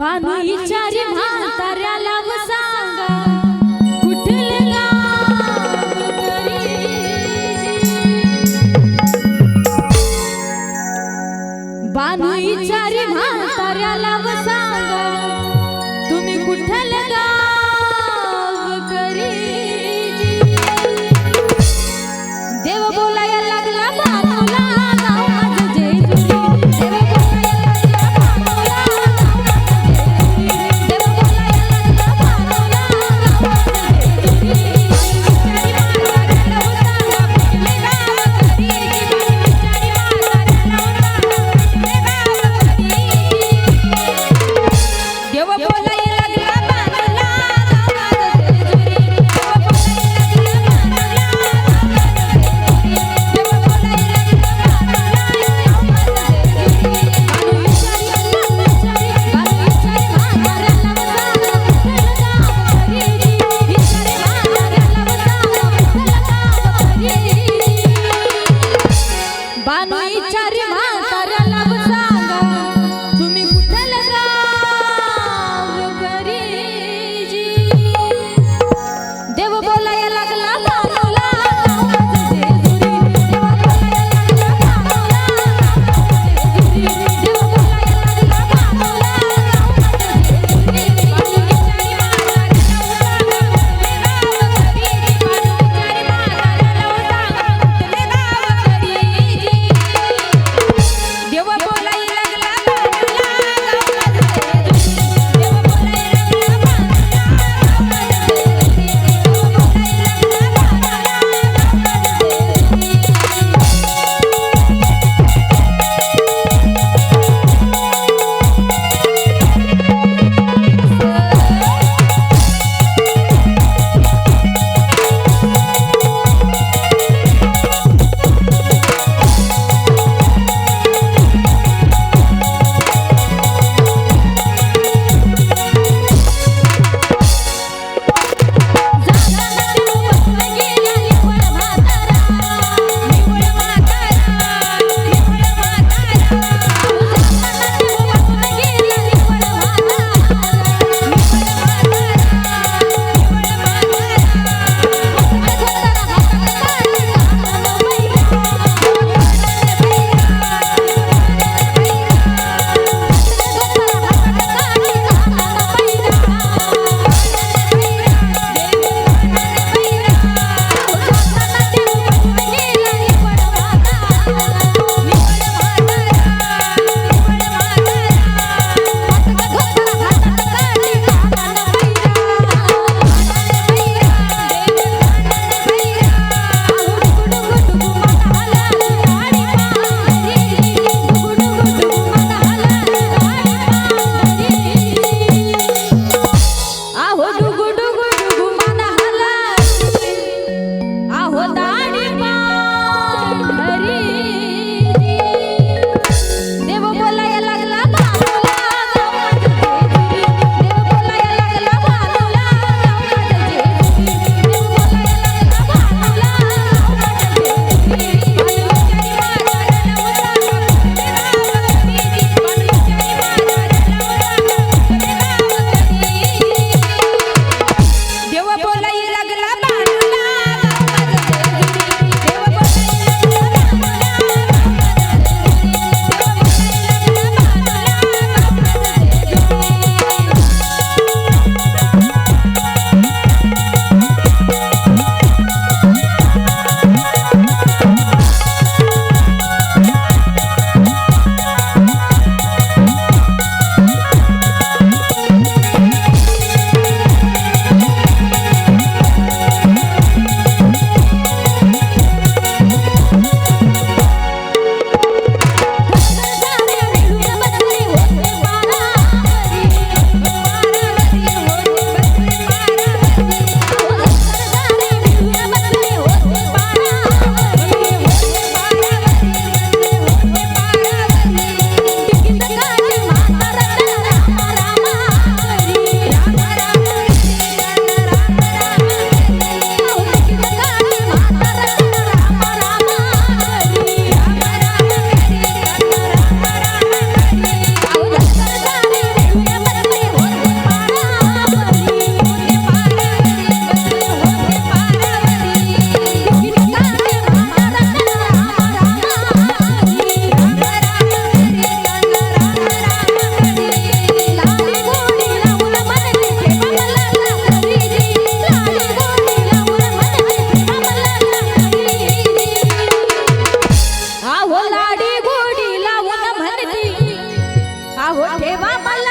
पाणी चारी म्हाताऱ्याला व सांगा. बानू विचारी म्हाताऱ्याला বানু દેવા બલ